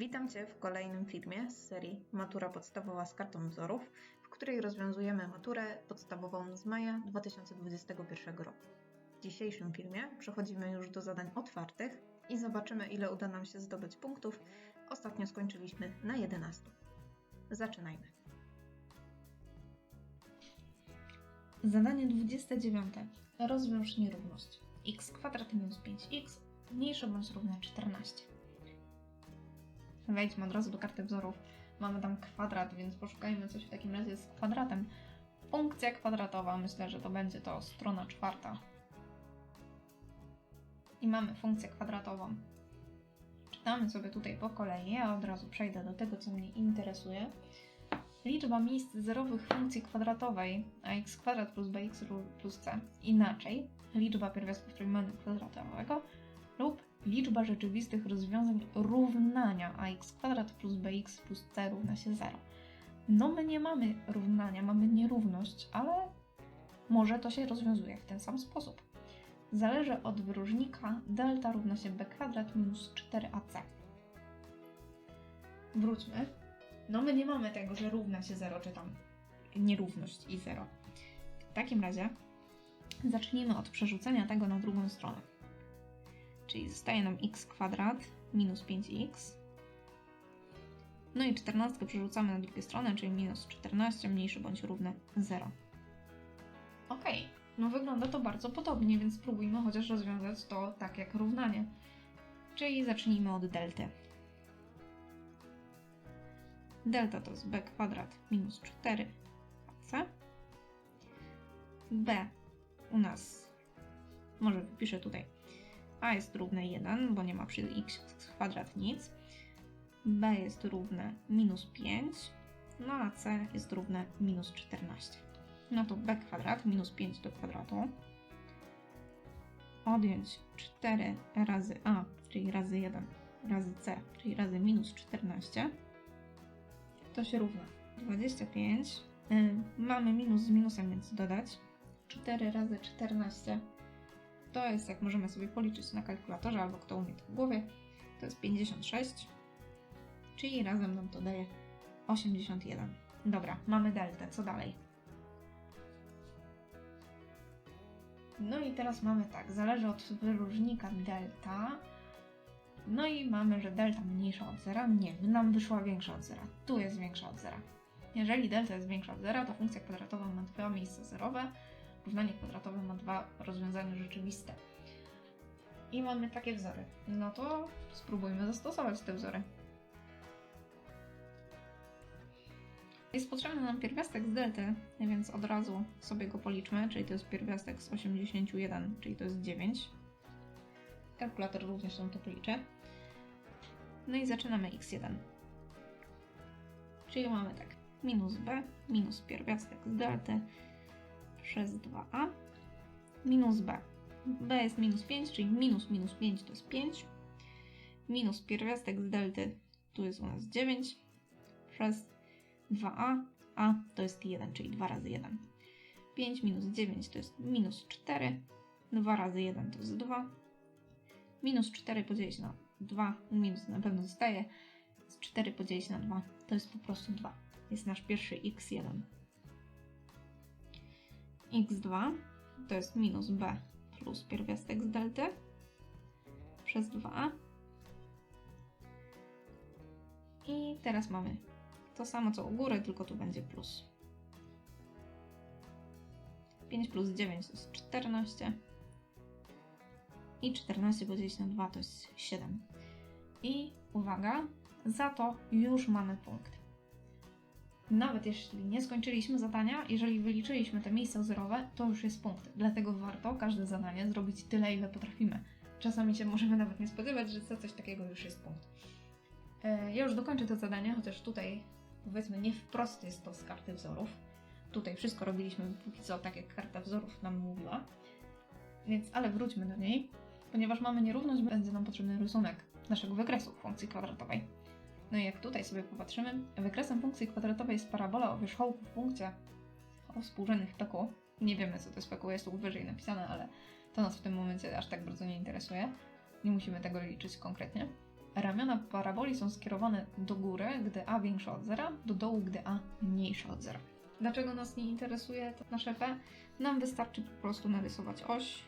Witam Cię w kolejnym filmie z serii Matura podstawowa z kartą wzorów, w której rozwiązujemy maturę podstawową z maja 2021 roku. W dzisiejszym filmie przechodzimy już do zadań otwartych i zobaczymy, ile uda nam się zdobyć punktów. Ostatnio skończyliśmy na 11. Zaczynajmy. Zadanie 29. Rozwiąż nierówność. x kwadrat minus 5x mniejsze bądź równe 14. Wejdźmy od razu do karty wzorów. Mamy tam kwadrat, więc poszukajmy coś w takim razie z kwadratem. Funkcja kwadratowa, myślę, że to będzie to strona czwarta. I mamy funkcję kwadratową. Czytamy sobie tutaj po kolei, ja od razu przejdę do tego, co mnie interesuje. Liczba miejsc zerowych funkcji kwadratowej ax kwadrat plus bx plus c. Inaczej, liczba pierwiastków trójmanu kwadratowego lub liczba rzeczywistych rozwiązań równania ax kwadrat plus bx plus c równa się 0. No my nie mamy równania, mamy nierówność, ale może to się rozwiązuje w ten sam sposób. Zależy od wyróżnika delta równa się b kwadrat minus 4ac. Wróćmy. No my nie mamy tego, że równa się 0, czy tam nierówność i 0. W takim razie zacznijmy od przerzucenia tego na drugą stronę. Czyli zostaje nam x kwadrat minus 5x. No i 14 przerzucamy na drugą stronę, czyli minus 14 mniejsze bądź równe 0. Ok, no wygląda to bardzo podobnie, więc spróbujmy chociaż rozwiązać to tak jak równanie. Czyli zacznijmy od delty. Delta to jest b kwadrat minus 4ac. b u nas, może wypiszę tutaj, a jest równe 1, bo nie ma przy x kwadrat nic. b jest równe minus 5, no a c jest równe minus 14. No to b kwadrat minus 5 do kwadratu. Odjąć 4 razy a, czyli razy 1, razy c, czyli razy minus 14. To się równa 25. Yy, mamy minus z minusem, więc dodać. 4 razy 14 to jest, jak możemy sobie policzyć na kalkulatorze, albo kto umie to w głowie, to jest 56, czyli razem nam to daje 81. Dobra, mamy deltę, co dalej? No i teraz mamy tak, zależy od wyróżnika delta, no i mamy, że delta mniejsza od zera. Nie, nam wyszła większa od zera. Tu jest większa od zera. Jeżeli delta jest większa od zera, to funkcja kwadratowa ma dwa miejsca zerowe, równanie kwadratowe ma dwa rozwiązania rzeczywiste. I mamy takie wzory. No to spróbujmy zastosować te wzory. Jest potrzebny nam pierwiastek z delty, więc od razu sobie go policzmy, czyli to jest pierwiastek z 81, czyli to jest 9. Kalkulator również nam to policzy. No i zaczynamy x1. Czyli mamy tak, minus b, minus pierwiastek z delty, przez 2a minus b. b jest minus 5, czyli minus minus 5 to jest 5. Minus pierwiastek z delty, tu jest u nas 9, przez 2a, a to jest 1, czyli 2 razy 1. 5 minus 9 to jest minus 4, 2 razy 1 to jest 2. Minus 4 podzielić na 2, minus na pewno zostaje. 4 podzielić na 2 to jest po prostu 2. Jest nasz pierwszy x1 x2 to jest minus b plus pierwiastek z delty przez 2. I teraz mamy to samo co u góry, tylko tu będzie plus. 5 plus 9 to jest 14. I 14 podzielić na 2 to jest 7. I uwaga, za to już mamy punkt nawet jeśli nie skończyliśmy zadania, jeżeli wyliczyliśmy te miejsca zerowe, to już jest punkt. Dlatego warto każde zadanie zrobić tyle, ile potrafimy. Czasami się możemy nawet nie spodziewać, że za coś takiego już jest punkt. E, ja już dokończę to zadanie, chociaż tutaj powiedzmy nie wprost jest to z karty wzorów. Tutaj wszystko robiliśmy póki co tak, jak karta wzorów nam mówiła. Więc, ale wróćmy do niej. Ponieważ mamy nierówność, będzie nam potrzebny rysunek naszego wykresu funkcji kwadratowej. No i jak tutaj sobie popatrzymy, wykresem funkcji kwadratowej jest parabola o wierzchołku w punkcie o współrzędnych PQ. Nie wiemy, co to jest PQ, jest tu wyżej napisane, ale to nas w tym momencie aż tak bardzo nie interesuje. Nie musimy tego liczyć konkretnie. Ramiona paraboli są skierowane do góry, gdy a większe od zera, do dołu, gdy a mniejsze od zera. Dlaczego nas nie interesuje to nasze p? Nam wystarczy po prostu narysować oś.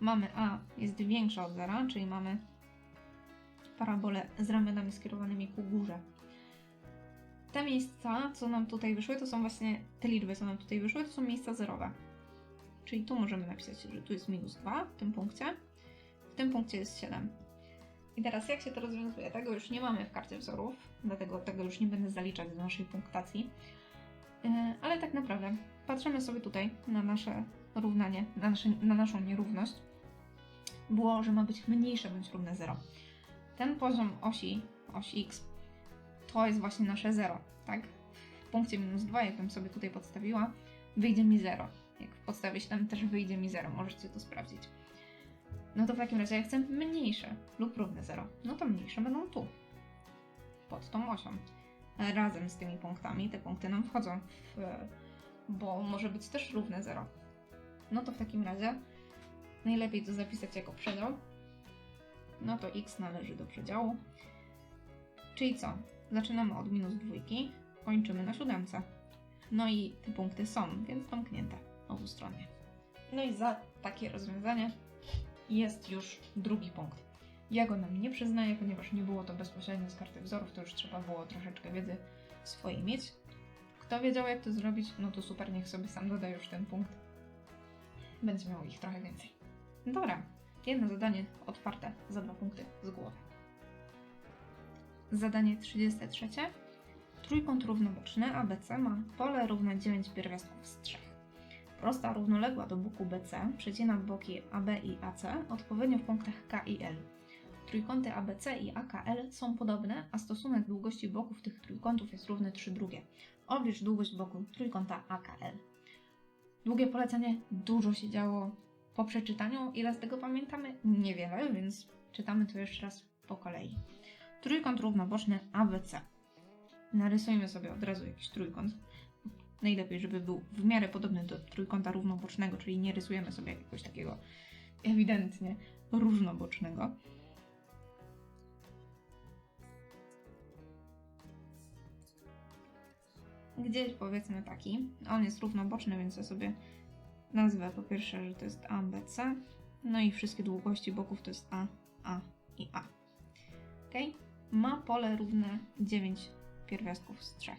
Mamy a jest większa od zera, czyli mamy parabolę z ramionami skierowanymi ku górze. Te miejsca, co nam tutaj wyszły, to są właśnie te liczby, co nam tutaj wyszły, to są miejsca zerowe. Czyli tu możemy napisać, że tu jest minus 2 w tym punkcie, w tym punkcie jest 7. I teraz jak się to rozwiązuje? Tego już nie mamy w karcie wzorów, dlatego tego już nie będę zaliczać do naszej punktacji. Yy, Ale tak naprawdę patrzymy sobie tutaj na nasze równanie, na, nasze, na naszą nierówność. Było, że ma być mniejsze bądź równe 0. Ten poziom osi, osi x, to jest właśnie nasze 0, tak? W punkcie minus 2, jakbym sobie tutaj podstawiła, wyjdzie mi 0. Jak w podstawie 7 też wyjdzie mi 0, możecie to sprawdzić. No to w takim razie ja chcę mniejsze lub równe 0. No to mniejsze będą tu. Pod tą osią. Razem z tymi punktami. Te punkty nam wchodzą w... Bo może być też równe 0. No to w takim razie najlepiej to zapisać jako przedział. No to x należy do przedziału. Czyli co? Zaczynamy od minus dwójki, kończymy na siódemce. No i te punkty są, więc domknięte obustronnie. No i za takie rozwiązanie jest już drugi punkt. Ja go nam nie przyznaję, ponieważ nie było to bezpośrednio z karty wzorów, to już trzeba było troszeczkę wiedzy swojej mieć. Kto wiedział jak to zrobić, no to super, niech sobie sam doda już ten punkt. Będzie miał ich trochę więcej. Dobra, jedno zadanie otwarte za dwa punkty z głowy. Zadanie 33. Trójkąt równoboczny ABC ma pole równe 9 pierwiastków z 3. Prosta równoległa do boku BC przecina boki AB i AC odpowiednio w punktach K i L. Trójkąty ABC i AKL są podobne, a stosunek długości boków tych trójkątów jest równy 3 drugie. Oblicz długość boku trójkąta AKL. Długie polecenie, dużo się działo po przeczytaniu. Ile z tego pamiętamy? Niewiele, więc czytamy to jeszcze raz po kolei. Trójkąt równoboczny ABC. Narysujmy sobie od razu jakiś trójkąt. Najlepiej, żeby był w miarę podobny do trójkąta równobocznego, czyli nie rysujemy sobie jakiegoś takiego ewidentnie różnobocznego. Gdzieś powiedzmy taki. On jest równoboczny, więc ja sobie nazwę po pierwsze, że to jest ABC. No i wszystkie długości boków to jest A, A i A. Ok? Ma pole równe 9 pierwiastków z 3.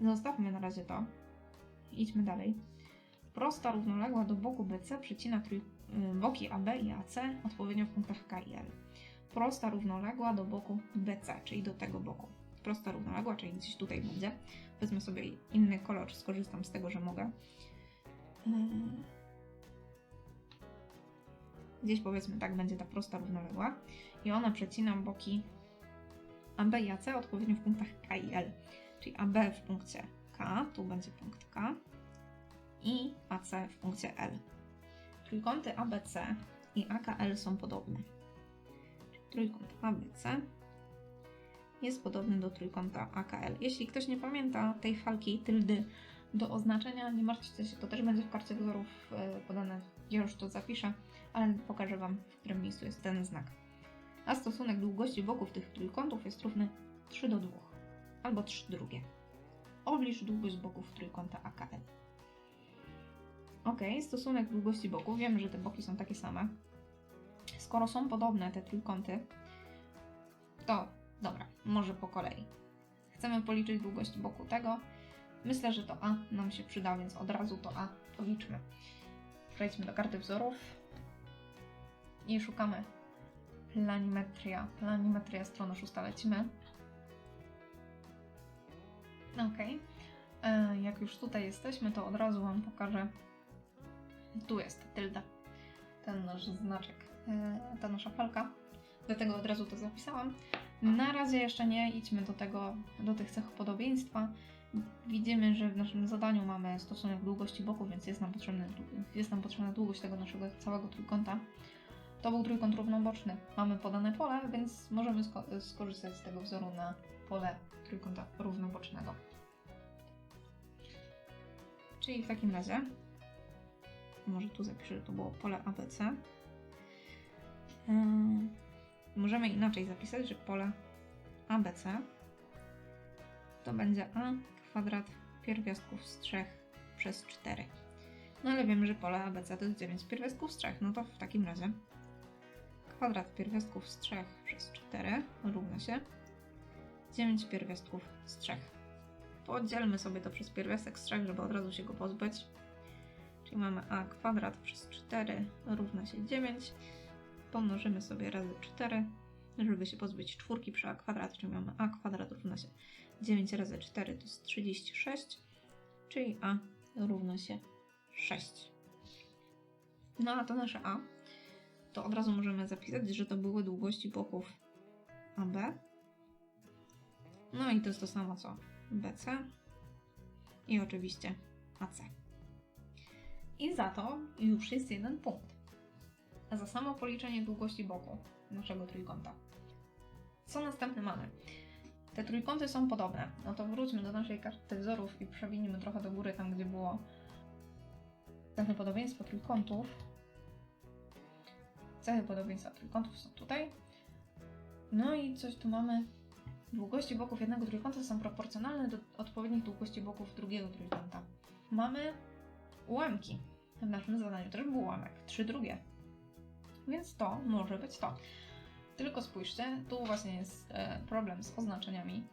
Zostawmy na razie to. Idźmy dalej. Prosta równoległa do boku BC przecina y, boki AB i AC odpowiednio w punktach K i L. Prosta równoległa do boku BC, czyli do tego boku. Prosta równoległa, czyli gdzieś tutaj będzie. Wezmę sobie inny kolor, skorzystam z tego, że mogę. Yy. Gdzieś powiedzmy tak będzie ta prosta równoległa i ona przecina boki AB i AC odpowiednio w punktach K i L. Czyli AB w punkcie K, tu będzie punkt K i AC w punkcie L. Trójkąty ABC i AKL są podobne. Trójkąt ABC jest podobny do trójkąta AKL. Jeśli ktoś nie pamięta tej falki tyldy do oznaczenia, nie martwcie się, to też będzie w karcie wzorów e, podane. Ja już to zapiszę, ale pokażę Wam, w którym miejscu jest ten znak. A stosunek długości boków tych trójkątów jest równy 3 do 2, albo 3 drugie. Oblicz długość boków trójkąta AKL. Ok, stosunek długości boków. Wiemy, że te boki są takie same. Skoro są podobne te trójkąty, to dobra, może po kolei. Chcemy policzyć długość boku tego. Myślę, że to A nam się przyda, więc od razu to A policzmy. Przejdźmy do karty wzorów i szukamy planimetria. Planimetria, strona szósta, lecimy. Ok. E, Jak już tutaj jesteśmy, to od razu Wam pokażę. Tu jest tylda. Ten nasz znaczek, e, ta nasza falka. Dlatego od razu to zapisałam. Na razie jeszcze nie idźmy do tego, do tych cech podobieństwa. Widzimy, że w naszym zadaniu mamy stosunek długości boku, więc jest nam, potrzebny, jest nam potrzebna długość tego naszego całego trójkąta. To był trójkąt równoboczny. Mamy podane pole, więc możemy sko- skorzystać z tego wzoru na pole trójkąta równobocznego. Czyli w takim razie, może tu zapiszę, że to było pole ABC. Ym, możemy inaczej zapisać, że pole ABC to będzie a kwadrat pierwiastków z 3 przez 4. No ale wiemy, że pole ABC to jest 9 pierwiastków z 3. No to w takim razie kwadrat pierwiastków z 3 przez 4 równa się 9 pierwiastków z 3. Podzielmy sobie to przez pierwiastek z 3, żeby od razu się go pozbyć. Czyli mamy a kwadrat przez 4 równa się 9. Pomnożymy sobie razy 4, żeby się pozbyć czwórki przy a kwadrat, czyli mamy a kwadrat równa się 9 razy 4 to jest 36, czyli a równa się 6. No a to nasze a, to od razu możemy zapisać, że to były długości boków AB. No i to jest to samo co BC i oczywiście AC. I za to już jest jeden punkt. Za samo policzenie długości boku naszego trójkąta. Co następne mamy? Te trójkąty są podobne. No to wróćmy do naszej karty wzorów i przewinimy trochę do góry, tam gdzie było cechy podobieństwa trójkątów. Cechy podobieństwa trójkątów są tutaj. No i coś tu mamy. Długości boków jednego trójkąta są proporcjonalne do odpowiednich długości boków drugiego trójkąta. Mamy ułamki. W naszym zadaniu też był ułamek, 3 drugie. Więc to może być to. Tylko spójrzcie, tu właśnie jest e, problem z oznaczeniami.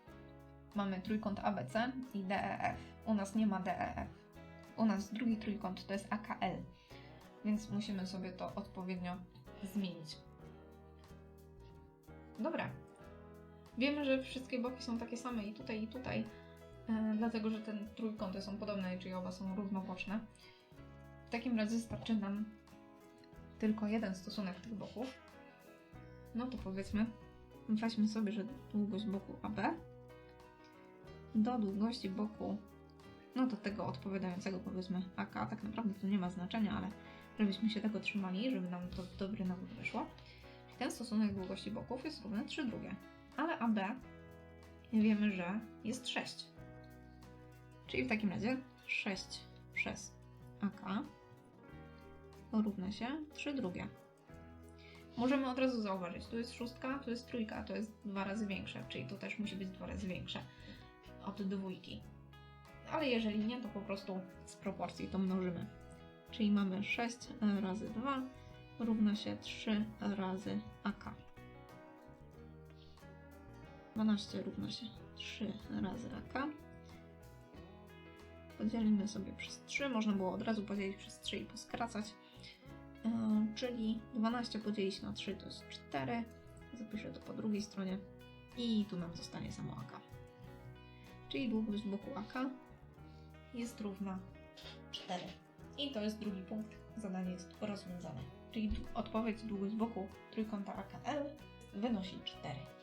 Mamy trójkąt ABC i DEF. U nas nie ma DEF. U nas drugi trójkąt to jest AKL, więc musimy sobie to odpowiednio zmienić. Dobra. Wiemy, że wszystkie boki są takie same i tutaj, i tutaj, e, dlatego że te trójkąty są podobne, czyli oba są równoboczne. W takim razie starczy nam tylko jeden stosunek tych boków. No to powiedzmy, weźmy sobie, że długość boku AB do długości boku, no do tego odpowiadającego powiedzmy AK, tak naprawdę to nie ma znaczenia, ale żebyśmy się tego trzymali, żeby nam to dobry nawód wyszło. Ten stosunek długości boków jest równy 3 drugie, ale AB wiemy, że jest 6. Czyli w takim razie 6 przez AK równa się 3 drugie. Możemy od razu zauważyć, tu jest szóstka, tu jest trójka, to jest dwa razy większe, czyli to też musi być dwa razy większe od dwójki. Ale jeżeli nie, to po prostu z proporcji to mnożymy. Czyli mamy 6 razy 2 równa się 3 razy AK. 12 równa się 3 razy AK. Podzielimy sobie przez 3. Można było od razu podzielić przez 3 i poskracać. Yy, czyli 12 podzielić na 3 to jest 4. Zapiszę to po drugiej stronie. I tu nam zostanie samo AK. Czyli długość boku AK jest równa 4. I to jest drugi punkt. Zadanie jest rozwiązane. Czyli odpowiedź długość boku trójkąta AKL wynosi 4.